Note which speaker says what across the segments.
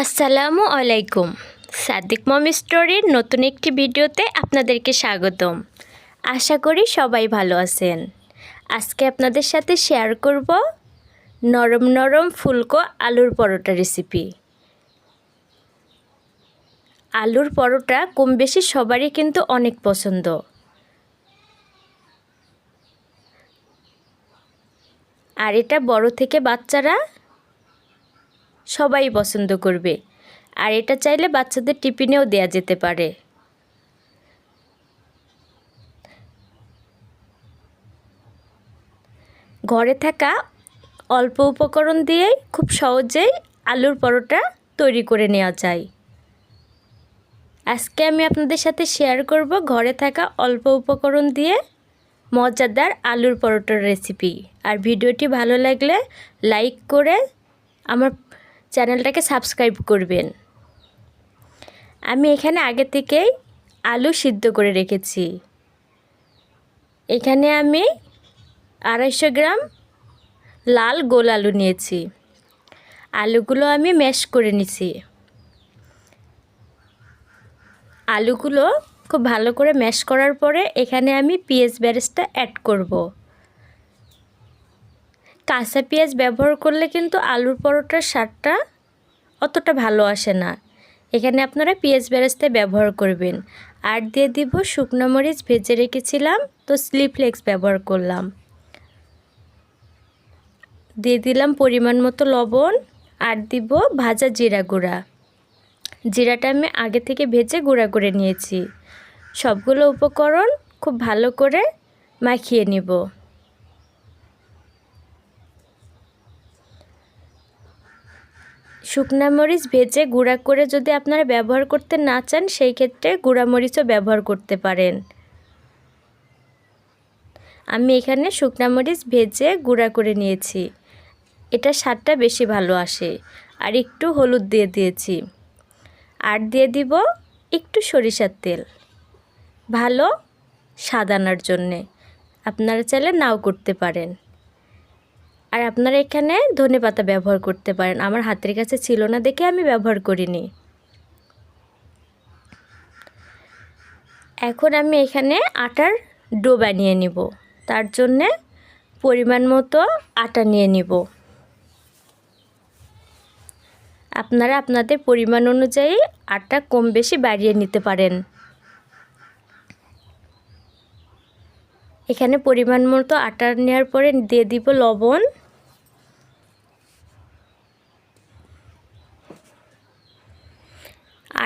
Speaker 1: আসসালামু আলাইকুম। সাদিক মম স্টোরির নতুন একটি ভিডিওতে আপনাদেরকে স্বাগতম। আশা করি সবাই ভালো আছেন। আজকে আপনাদের সাথে শেয়ার করব নরম নরম ফুলকো আলুর পরোটা রেসিপি আলুর পরোটা কম বেশি সবারই কিন্তু অনেক পছন্দ। আর এটা বড় থেকে বাচ্চারা সবাই পছন্দ করবে। আর এটা চাইলে বাচ্চাদের টিফিনেও দেয়া যেতে পারে। ঘরে থাকা অল্প উপকরণ দিয়েই খুব সহজেই আলুর পরোটা তৈরি করে নেওয়া যায়। আজকে আমি আপনাদের সাথে শেয়ার করব ঘরে থাকা অল্প উপকরণ দিয়ে মজাদার আলুর পরোটার রেসিপি আর ভিডিওটি ভালো লাগলে লাইক করে আমার চ্যানেলটাকে সাবস্ক্রাইব করবেন। আমি এখানে আগে থেকেই আলু সিদ্ধ করে রেখেছি। এখানে আমি আড়াইশো গ্রাম লাল গোল আলু নিয়েছি। আলুগুলো আমি ম্যাশ করে নিছি। আলুগুলো খুব ভালো করে ম্যাশ করার পরে এখানে আমি পিএস ব্যারেজটা অ্যাড করব। কাঁচা পেঁয়াজ ব্যবহার করলে কিন্তু আলুর পরোটার স্বাদটা অতটা ভালো আসে না। এখানে আপনারা পেঁয়াজ বেরেস্তে ব্যবহার করবেন। আর দিয়ে দিব শুকনো মরিচ, ভেজে রেখেছিলাম, তো স্লিপফ্লেক্স ব্যবহার করলাম। দিয়ে দিলাম পরিমাণ মতো লবণ, আর দিব ভাজা জিরা গুঁড়া। জিরাটা আমি আগে থেকে ভেজে গুঁড়া করে নিয়েছি। সবগুলো উপকরণ খুব ভালো করে মাখিয়ে নিব। শুকনা মরিচ ভেজে গুঁড়া করে যদি আপনারা ব্যবহার করতে না চান, সেই ক্ষেত্রে গুঁড়া মরিচও ব্যবহার করতে পারেন। আমি এখানে শুকনা মরিচ ভেজে গুঁড়া করে নিয়েছি। এটা স্বাদটা বেশি ভালো আসে। আর একটু হলুদ দিয়ে দিয়েছি। আর দিয়ে দিব একটু সরিষার তেল। ভালো সাদানার জন্যে। আপনারা চাইলে নাও করতে পারেন। আর আপনারা এখানে ধনে পাতা ব্যবহার করতে পারেন। আমার হাতের কাছে ছিল না দেখে আমি ব্যবহার করিনি। এখন আমি এখানে আটার ডো বানিয়ে নিব। তার জন্যে পরিমাণ মতো আটা নিয়ে নিব। আপনারা আপনাদের পরিমাণ অনুযায়ী আটা কম বেশি বাড়িয়ে নিতে পারেন। এখানে পরিমাণ মতো আটা নেওয়ার পরে দিয়ে দিব লবণ।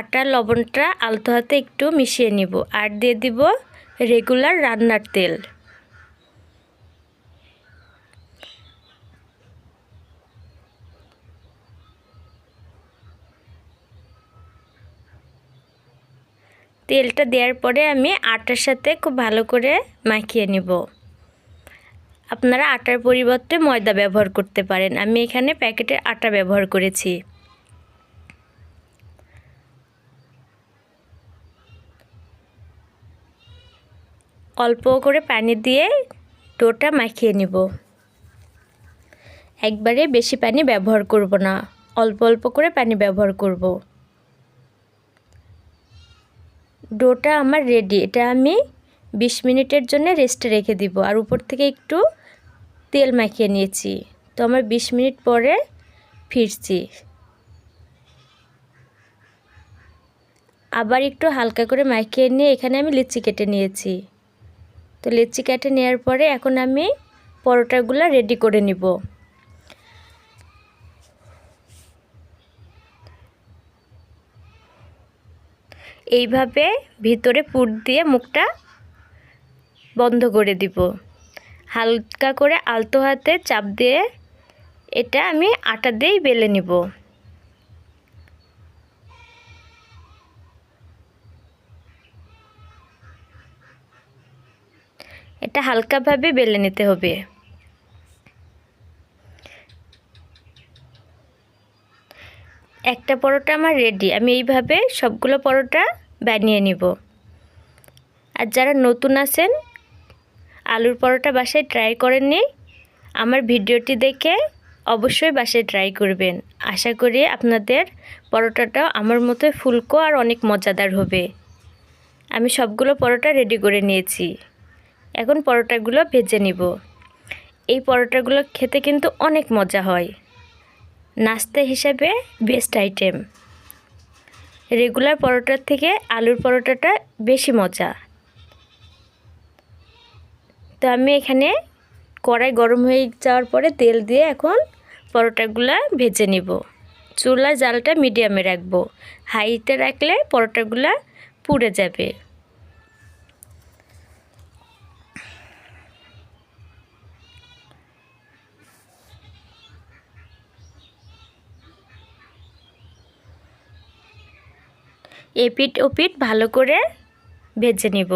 Speaker 1: আটা লবণটা আলতো হাতে একটু মিশিয়ে নিব আর দিয়ে দিব রেগুলার রান্নার তেল। তেলটা দেওয়ার পরে আমি আটার সাথে খুব ভালো করে মাখিয়ে নিব। আপনারা আটার পরিবর্তে ময়দা ব্যবহার করতে পারেন। আমি এখানে প্যাকেটের আটা ব্যবহার করেছি। অল্প করে পানি দিয়ে ডোটা মাখিয়ে নিব। একবারে বেশি পানি ব্যবহার করব না, অল্প অল্প করে পানি ব্যবহার করব। ডোটা আমার রেডি এটা আমি বিশ মিনিটের জন্য রেস্টে রেখে দিব। আর উপর থেকে একটু তেল মাখিয়ে নিয়েছি। তো আমার বিশ মিনিট পরে ফিরছি। আবার একটু হালকা করে মাখিয়ে নিয়ে এখানে আমি লিচি কেটে নিয়েছি। তো লিচি কেটে নেওয়ার পরে এখন আমি পরোটাগুলো রেডি করে নিব। এইভাবে ভিতরে পুট দিয়ে মুখটা বন্ধ করে দিব। হালকা করে আলতো হাতে চাপ দিয়ে এটা আমি আটা দিয়েই বেলে নিব। এটা হালকাভাবে বেলে নিতে হবে। একটা পরোটা আমার রেডি আমি এইভাবে সবগুলো পরোটা বানিয়ে নিব। আর যারা নতুন আছেন, আলুর পরোটা বাসায় ট্রাই করেননি, আমার ভিডিওটি দেখে অবশ্যই বাসায় ট্রাই করবেন। আশা করি আপনাদের পরোটাটা আমার মতোই ফুলকো আর অনেক মজাদার হবে। আমি সবগুলো পরোটা রেডি করে নিয়েছি। এখন পরোটাগুলো ভেজে নিব। এই পরোটাগুলো খেতে কিন্তু অনেক মজা হয়। নাস্তা হিসাবে বেস্ট আইটেম রেগুলার পরোটার থেকে আলুর পরোটাটা বেশি মজা। তো আমি এখানে কড়াই গরম হয়ে যাওয়ার পরে তেল দিয়ে এখন পরোটাগুলো ভেজে নিব। চুলার জালটা মিডিয়ামে রাখব। হাইতে রাখলে পরোটাগুলো পুড়ে যাবে। এপিট ওপিট ভালো করে ভেজে নিব।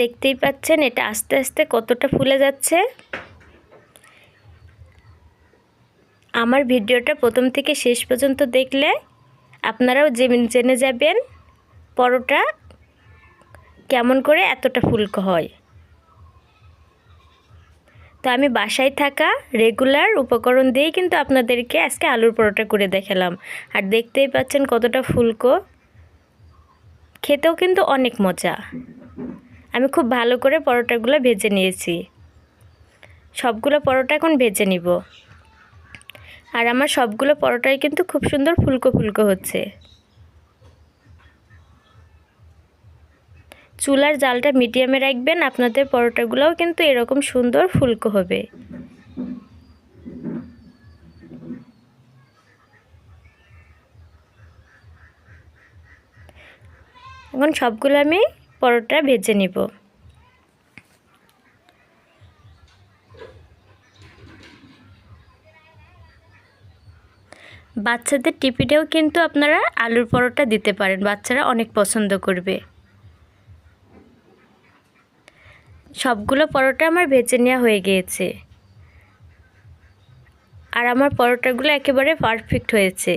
Speaker 1: দেখতেই পাচ্ছেন এটা আস্তে আস্তে কতটা ফুলে যাচ্ছে। আমার ভিডিওটা প্রথম থেকে শেষ পর্যন্ত দেখলে আপনারাও জেনে যাবেন পরোটা কেমন করে এতটা ফুলকো হয়। তো আমি বাসায় থাকা রেগুলার উপকরণ দিয়েই কিন্তু আপনাদেরকে আজকে আলুর পরোটা করে দেখালাম। আর দেখতেই পাচ্ছেন কতটা ফুলকো। খেতেও কিন্তু অনেক মজা। আমি খুব ভালো করে পরোটাগুলো ভেজে নিয়েছি। সবগুলো পরোটা এখন ভেজে নিব। আর আমার সবগুলো পরোটাই কিন্তু খুব সুন্দর ফুলকো ফুলকো হচ্ছে। চুলার জালটা মিডিয়ামে রাখবেন, আপনাদের পরোটাগুলোও কিন্তু এরকম সুন্দর ফুলকো হবে। এখন সবগুলো আমি পরোটা ভেজে নিব। বাচ্চাদের টিপিটাও কিন্তু আপনারা আলুর পরোটা দিতে পারেন, বাচ্চারা অনেক পছন্দ করবে। সবগুলো পরোটা আমার ভেজে নেওয়া হয়ে গিয়েছে। আর আমার পরোটাগুলো একেবারে পারফেক্ট হয়েছে।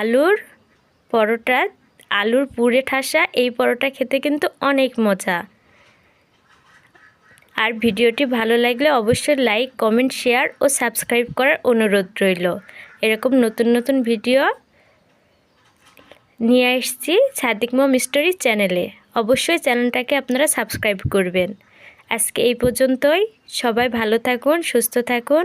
Speaker 1: আলুর পরোটা, আলুর পুরে ঠাসা, এই পরোটা খেতে কিন্তু অনেক মজা। আর ভিডিওটি ভালো লাগলে অবশ্যই লাইক কমেন্ট শেয়ার ও সাবস্ক্রাইব করার অনুরোধ রইল। এরকম নতুন নতুন ভিডিও নিয়ে আসছি সাদিক মম স্টোরি চ্যানেলে অবশ্যই চ্যানেলটাকে আপনারা সাবস্ক্রাইব করবেন। আজকে এই পর্যন্তই। সবাই ভালো থাকুন, সুস্থ থাকুন।